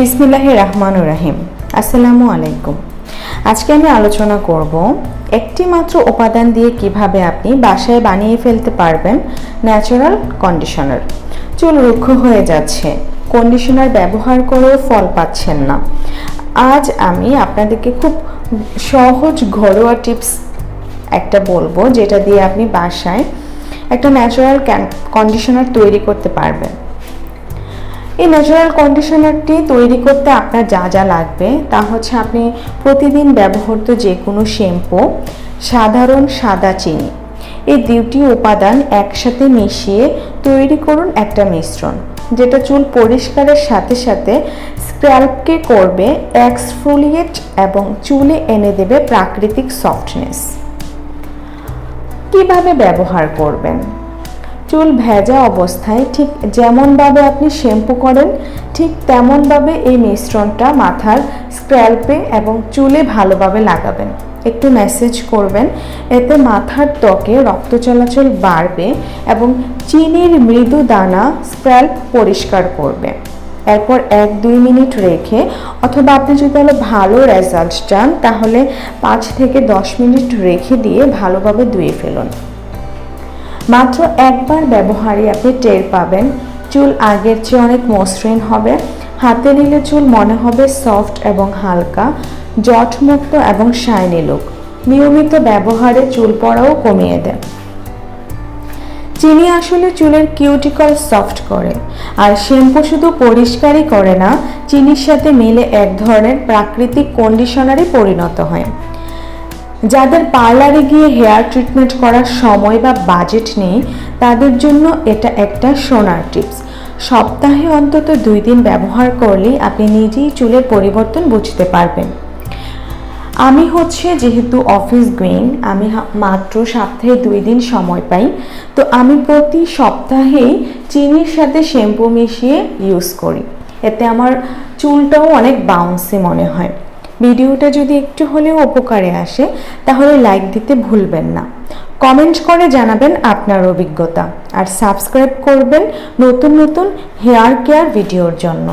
বিসমিল্লাহ রহমান রাহিম। আসসালামু আলাইকুম। আজকে আমি আলোচনা করব একটি মাত্র উপাদান দিয়ে কীভাবে আপনি বাসায় বানিয়ে ফেলতে পারবেন ন্যাচারাল কন্ডিশনার চুল রুক্ষ হয়ে যাচ্ছে কন্ডিশনার ব্যবহার করেও ফল পাচ্ছেন না। আজ আমি আপনাদেরকে খুব সহজ ঘরোয়া টিপস একটা বলব, যেটা দিয়ে আপনি বাসায় একটা ন্যাচারাল কন্ডিশনার তৈরি করতে পারবেন। এই ন্যাচারাল কন্ডিশনারটি তৈরি করতে আপনার যা যা লাগবে, তা হচ্ছে আপনি প্রতিদিন ব্যবহৃত যে কোনো শ্যাম্পু, সাধারণ সাদা চিনি। এই দুটি উপাদান একসাথে মিশিয়ে তৈরি করুন একটা মিশ্রণ, যেটা চুল পরিষ্কারের সাথে সাথে স্ক্র্যাল্পকে করবে এক্সফোলিয়েট এবং চুলে এনে দেবে প্রাকৃতিক সফটনেস কীভাবে ব্যবহার করবেন? চুল ভেজা অবস্থায় ঠিক যেমনভাবে আপনি শ্যাম্পু করেন, ঠিক তেমনভাবে এই মিশ্রণটা মাথার স্ক্র্যাল্পে এবং চুলে ভালোভাবে লাগাবেন। একটু মেসেজ করবেন, এতে মাথার ত্বকে রক্ত চলাচল বাড়বে এবং চিনির মৃদু দানা স্ক্র্যাল্প পরিষ্কার করবে। এরপর এক দুই মিনিট রেখে অথবা আপনি যদি তাহলে ভালো রেজাল্ট চান, তাহলে পাঁচ থেকে দশ মিনিট রেখে দিয়ে ভালোভাবে ধুয়ে ফেলুন। মাত্র একবার ব্যবহারে আপনি টের পাবেন। চুল আগের চেয়ে অনেক মসৃণ হবে। হাতে নিলে চুল মনে হবে সফট এবং হালকা, জটমুক্ত এবং শাইনি লুক। নিয়মিত ব্যবহারে চুল পড়াও কমিয়ে দেয়। চিনি আসলে চুলের কিউটিকল সফট করে। আর শ্যাম্পু শুধু পরিষ্কারই করে না, চিনির সাথে মিলে এক ধরনের প্রাকৃতিক কন্ডিশনারে পরিণত হয়। যাদের পার্লারে গিয়ে হেয়ার ট্রিটমেন্ট করার সময় বা বাজেট নেই, তাদের জন্য এটা একটা সোনার টিপস। সপ্তাহে অন্তত দুই দিন ব্যবহার করলেই আপনি নিজেই চুলের পরিবর্তন বুঝতে পারবেন। আমি হচ্ছে যেহেতু অফিস গোয়িং আমি মাত্র সপ্তাহে দুই দিন সময় পাই, তো আমি প্রতি সপ্তাহেই চিনির সাথে শ্যাম্পু মিশিয়ে ইউজ করি। এতে আমার চুলটাও অনেক বাউন্সি মনে হয়। ভিডিওটা যদি একটু হলেও উপকারে আসে, তাহলে লাইক দিতে ভুলবেন না। কমেন্ট করে জানাবেন আপনার অভিজ্ঞতা। আর সাবস্ক্রাইব করবেন নতুন নতুন হেয়ার কেয়ার ভিডিওর জন্য।